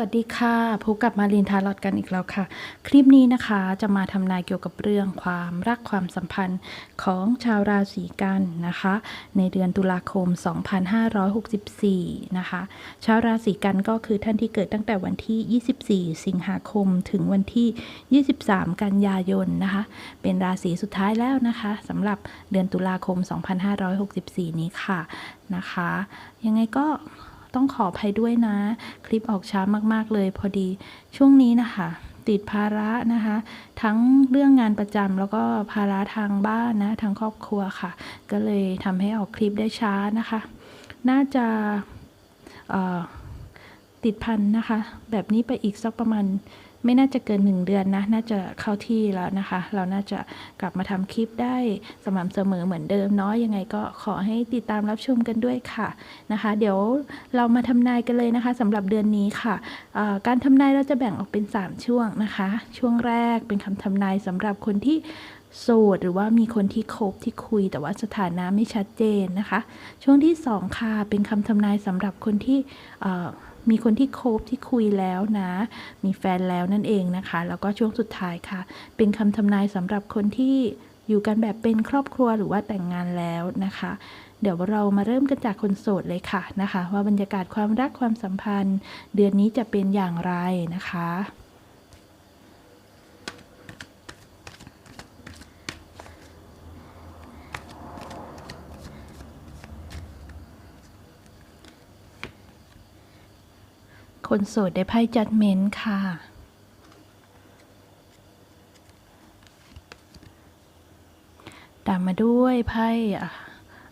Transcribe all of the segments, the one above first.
วัสดีค่ะพบกับมารินทาร์ลอตกันอีกแล้วค่ะ คลิปนี้นะคะจะมาทำนายเกี่ยวกับเรื่องความรักความสัมพันธ์ของชาวราศีกันนะคะ ในเดือนตุลาคม 2564 นะคะ ชาวราศีกันก็คือท่านที่เกิดตั้งแต่วันที่ 24 สิงหาคมถึงวันที่ 23 กันยายนนะคะ เป็นราศีสุดท้ายแล้วนะคะสำหรับเดือนตุลาคม 2564 นี้ค่ะนะคะ ยังไงก็ ต้องขออภัยด้วยนะ คลิปออกช้ามากๆเลยพอดีช่วงนี้นะคะ ติดภาระนะคะ ทั้งเรื่องงานประจำแล้วก็ภาระทางบ้านนะทางครอบครัวค่ะ ก็เลยทำให้ออกคลิปได้ช้านะคะ น่าจะติดพันนะคะ แบบนี้ไปอีกสักประมาณ ไม่น่าจะเกินหนึ่งเดือนนะ น่าจะเข้าที่แล้วนะคะ เราน่าจะกลับมาทำคลิปได้สม่ำเสมอเหมือนเดิมเนาะ ยังไงก็ขอให้ติดตามรับชมกันด้วยค่ะนะคะ เดี๋ยวเรามาทำนายกันเลยนะคะสำหรับเดือนนี้ค่ะ การทำนายเราจะแบ่งออกเป็น 3 ช่วงนะคะ ช่วงแรกเป็นคำทำนายสำหรับคนที่โสดหรือว่ามีคนที่คบที่คุยแต่ว่าสถานะไม่ชัดเจนนะคะ ช่วงที่ 2 ค่ะ เป็นคำทำนายสำหรับคนที่ มีคนที่คบที่คุยแล้วนะ มีแฟนแล้วนั่นเองนะคะ แล้วก็ช่วงสุดท้ายค่ะ เป็นคำทำนายสำหรับคนที่อยู่กันแบบเป็นครอบครัวหรือว่าแต่งงานแล้วนะคะ เดี๋ยวเรามาเริ่มกันจากคนโสดเลยค่ะนะคะ ว่าบรรยากาศความรักความสัมพันธ์ เดือนนี้จะเป็นอย่างไรนะคะ คนโสดได้ไพ่จัดเมนต์ค่ะ ตามมาด้วยไพ่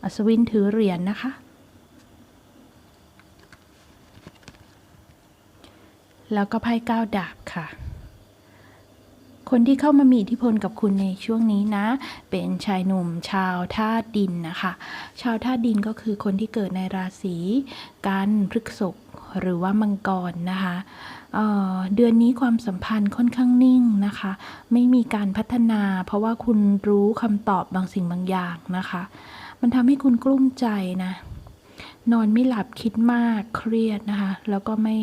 อัศวินถือเหรียญนนะคะ แล้วก็ไพ่เก้าดาบค่ะคนที่เข้ามามีอิทธิพลกับคุณในช่วงนี้นะ เป็นชายหนุ่มชาวธาดินนะคะ ชาวธาดินก็คือคนที่เกิดในราศีกันพฤษภ หรือว่ามังกรนะคะเเดือนนี้ความสัมพันธ์ค่อนข้างนิ่งนะคะ ไม่มีการพัฒนา เพราะว่าคุณรู้คำตอบบางสิ่งบางอย่างนะคะ มันทำให้คุณกลุ้มใจนะ นอนไม่หลับคิดมากเครียดนะคะ แล้วก็ไม่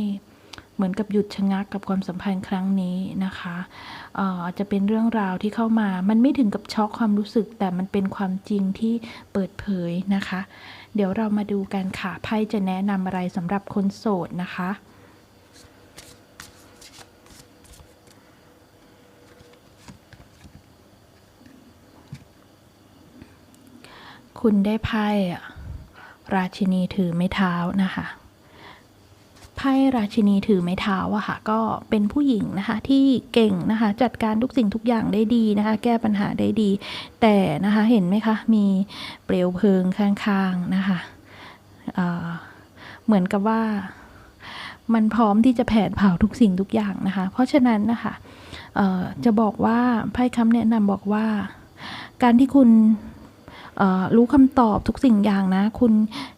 เหมือนกับหยุดชะงักกับความสัมพันธ์ครั้งนี้นะคะอาจจะเป็นเรื่องราวที่เข้ามา มันไม่ถึงกับช็อกความรู้สึก แต่มันเป็นความจริงที่เปิดเผยนะคะ เดี๋ยวเรามาดูกันค่ะไพ่จะแนะนำอะไรสำหรับคนโสดนะคะคุณได้ไพ่ราชินีถือไม้เท้านะคะ ไพ่ราชินีถือไม้เท้าอะค่ะ ก็เป็นผู้หญิงนะคะที่เก่งนะคะ จัดการทุกสิ่งทุกอย่างได้ดีนะคะ แก้ปัญหาได้ดี แต่นะคะเห็นไหมคะ มีเปลวเพลิงข้างๆนะคะเเหมือนกับว่ามันพร้อมที่จะแผดเผาทุกสิ่งทุกอย่างนะคะ เพราะฉะนั้นนะคะจะบอกว่าไพ่คำแนะนำบอกว่า การที่คุณ รู้คำตอบทุกสิ่งอย่างนะ คุณ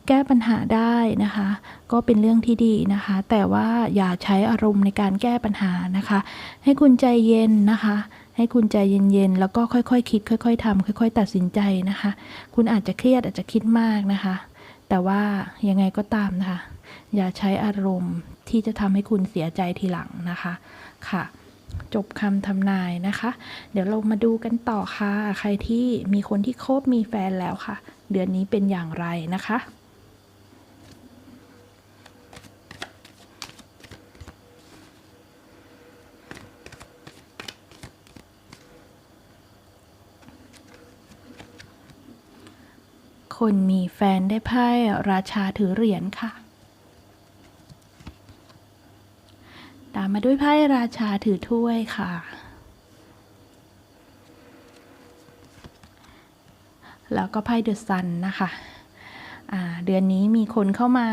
แก้ปัญหาได้นะคะ ก็เป็นเรื่องที่ดีนะคะ แต่ว่าอย่าใช้อารมณ์ในการแก้ปัญหานะคะ ให้คุณใจเย็นนะคะให้คุณใจเย็นๆ แล้วก็ค่อยๆคคิด ค่อยๆทำค่อย ๆ ตัดสินใจนะคะ คุณอาจจะเครียดอาจจะคิดมากนะคะ แต่ว่ายังไงก็ตามนะคะ อย่าใช้อารมณ์ที่จะทำให้คุณเสียใจทีหลังนะคะ ค่ะ จบคำทำนายนะคะ เดี๋ยวเรามาดูกันต่อค่ะ ใครที่มีคนที่คบมีแฟนแล้วค่ะ เดือนนี้เป็นอย่างไรนะคะคนมีแฟนได้ไพ่ราชาถือเหรียญค่ะ ตา มาด้วยไพ่ราชาถือถ้วยค่ะ แล้วก็ไพ่เดอะซันนะคะ เดือนนี้มีคนเข้ามา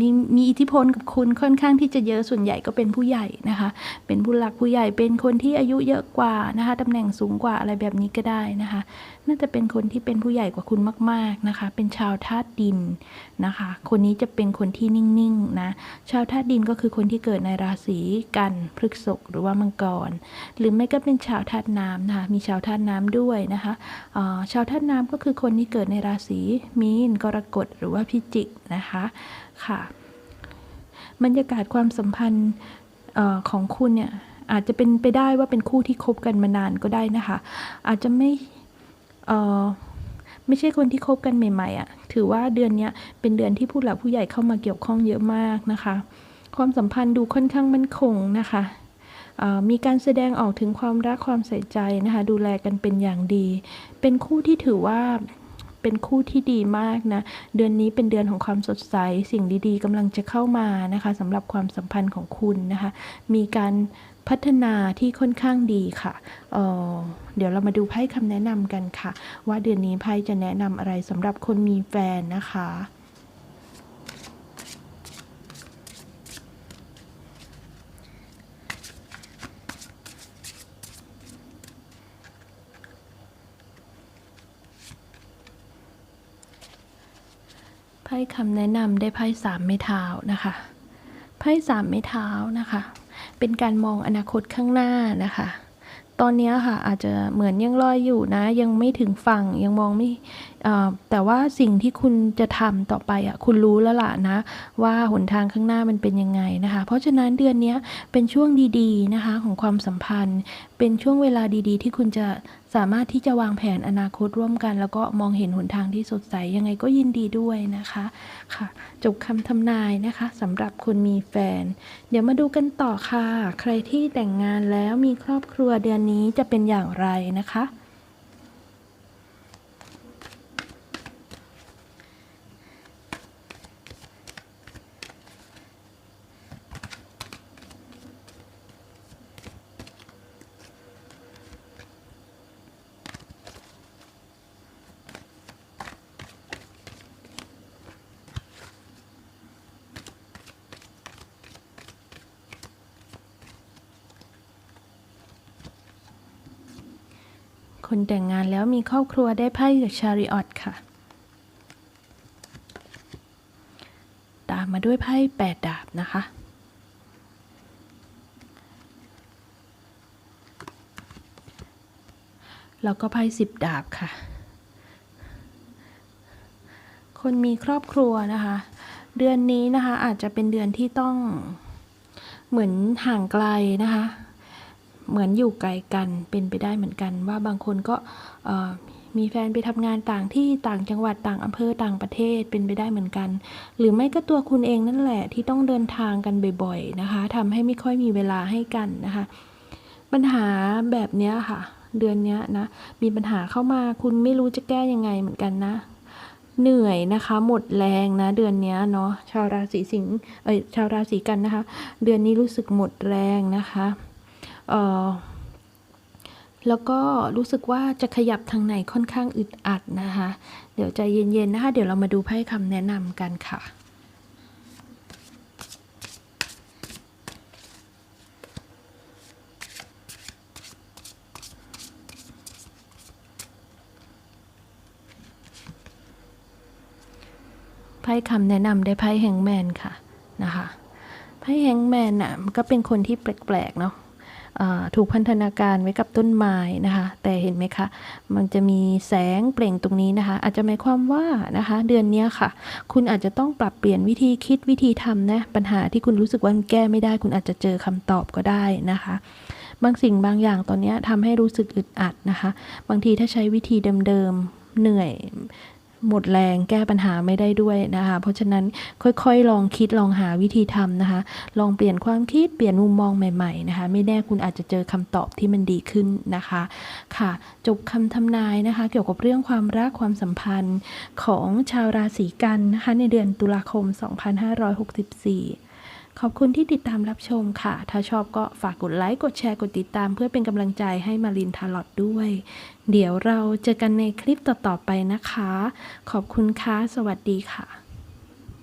มีมีอิทธิพลกับคุณค่อนข้างที่จะเยอะส่วนใหญ่ก็เป็นผู้ใหญ่นะคะ เป็นผู้หลักผู้ใหญ่เป็นคนที่อายุเยอะกว่านะคะตำแหน่งสูงกว่าอะไรแบบนี้ก็ได้นะคะ น่าจะเป็นคนที่เป็นผู้ใหญ่กว่าคุณมาก ๆนะคะ เป็นชาวธาตุดินนะคะ คนนี้จะเป็นคนที่นิ่งๆนะชาวธาตุดินก็คือคนที่เกิดในราศีกันพฤกษภหรือว่ามังกร หรือไม่ก็เป็นชาวธาตุน้ำนะคะมีชาวธาตุน้ำด้วยนะคะชาวธาตุน้ำก็คือคนที่เกิดในราศีมีนกรกฎหรือว่าพิจิกนะคะค่ะ บรรยากาศความสัมพันธ์ออของคุณเนี่ยอาจจะเป็นไปได้ว่าเป็นคู่ที่คบกันมานานก็ได้นะคะ อาจจะไม่ไม่ใช่คนที่คบกันใหม่ๆอะ่ะ ถือว่าเดือนนี้เป็นเดือนที่ผู้หลักผู้ใหญ่เข้ามาเกี่ยวข้องเยอะมากนะคะ ความสัมพันธ์ดูค่อนข้างมั่นคงนะคะมีการแสดงออกถึงความรักความใส่ใจนะคะ ดูแลกันเป็นอย่างดี เป็นคู่ที่ถือว่า เป็นคู่ที่ดีมากนะ เดือนนี้เป็นเดือนของความสดใส สิ่งดีๆกำลังจะเข้ามานะคะสำหรับความสัมพันธ์ของคุณนะคะ มีการพัฒนาที่ค่อนข้างดีค่ะเออเดี๋ยวเรามาดูไพ่คำแนะนำกันค่ะ ว่าเดือนนี้ไพ่จะแนะนำอะไรสำหรับคนมีแฟนนะคะ ไพ่คำแนะนำได้ไพ่สามไม้เท้านะคะ ไพ่สามไม้เท้านะคะ เป็นการมองอนาคตข้างหน้านะคะ ตอนนี้ค่ะอาจจะเหมือนยังลอยอยู่นะ ยังไม่ถึงฝั่งยังมองไม่ แต่ว่าสิ่งที่คุณจะทำต่อไปอะคุณรู้แล้วล่ะนะ ว่าหนทางข้างหน้ามันเป็นยังไงนะคะ เพราะฉะนั้นเดือนนี้เป็นช่วงดีๆนะคะของความสัมพันธ์ เป็นช่วงเวลาดีๆ ที่คุณจะสามารถที่จะวางแผนอนาคตร่วมกัน แล้วก็มองเห็นหนทางที่สดใสยังไงก็ยินดีด้วยนะคะค่ะ จบคำทำนายนะคะสำหรับคนมีแฟน เดี๋ยวมาดูกันต่อค่ะ ใครที่แต่งงานแล้วมีครอบครัวเดือนนี้จะเป็นอย่างไรนะคะ คนแต่งงานแล้วมีครอบครัวได้ไพ่จากชาริออตค่ะ ตามมาด้วยไพ่แปดดาบนะคะ แล้วก็ไพ่สิบดาบค่ะ คนมีครอบครัวนะคะ เดือนนี้นะคะอาจจะเป็นเดือนที่ต้องเหมือนห่างไกลนะคะ เหมือนอยู่ไกลกันเป็นไปได้เหมือนกัน ว่าบางคนก็มีแฟนไปทำงานต่างที่ต่างจังหวัดต่างอำเภอต่างประเทศเป็นไปได้เหมือนกัน หรือไม่ก็ตัวคุณเองนั่นแหละที่ต้องเดินทางกันบ่อยๆนะคะทำให้ไม่ค่อยมีเวลาให้กันนะคะ ปัญหาแบบนี้ค่ะ เดือนนี้นะมีปัญหาเข้ามาคุณไม่รู้จะแก้ยังไงเหมือนกันนะเหนื่อยนะคะ หมดแรงนะ เดือนนี้เนาะชาวราศีสิงห์เอ้ยชาวราศีกันนะคะ เดือนนี้รู้สึกหมดแรงนะคะ แล้วก็รู้สึกว่าจะขยับทางไหนค่อนข้างอึดอัดนะคะ เดี๋ยวใจเย็นๆนะคะ เดี๋ยวเรามาดูไพ่คำแนะนำกันค่ะไพ่คำแนะนำได้ไพ่แฮงแมนค่ะนะคะไพ่แฮงแมนน่ะมันก็เป็นคนที่แปลกๆเนาะ ถูกพันธนาการไว้กับต้นไม้นะคะ แต่เห็นไหมคะ มันจะมีแสงเปล่งตรงนี้นะคะ อาจจะหมายความว่านะคะ เดือนนี้ค่ะ คุณอาจจะต้องปรับเปลี่ยนวิธีคิดวิธีทำนะปัญหาที่คุณรู้สึกว่าแก้ไม่ได้ คุณอาจจะเจอคำตอบก็ได้นะคะบางสิ่งบางอย่างตอนนี้ทำให้รู้สึกอึดอัดนะคะ บางทีถ้าใช้วิธีเดิมๆเหนื่อย หมดแรงแก้ปัญหาไม่ได้ด้วยนะคะ เพราะฉะนั้นค่อยๆ ลองคิดลองหาวิธีทำนะคะ ลองเปลี่ยนความคิดเปลี่ยนมุมมองใหม่ๆนะคะ ไม่แน่คุณอาจจะเจอคำตอบที่มันดีขึ้นนะคะค่ะ จบคำทำนายนะคะ เกี่ยวกับเรื่องความรักความสัมพันธ์ของชาวราศีกันนะคะในเดือนตุลาคม 2564 ขอบคุณที่ติดตามรับชมค่ะ ถ้าชอบก็ฝากกดไลค์ กดแชร์ กดติดตามเพื่อเป็นกำลังใจให้มารินทาลอดด้วย เดี๋ยวเราเจอกันในคลิปต่อๆไปนะคะ ขอบคุณค่ะ สวัสดีค่ะ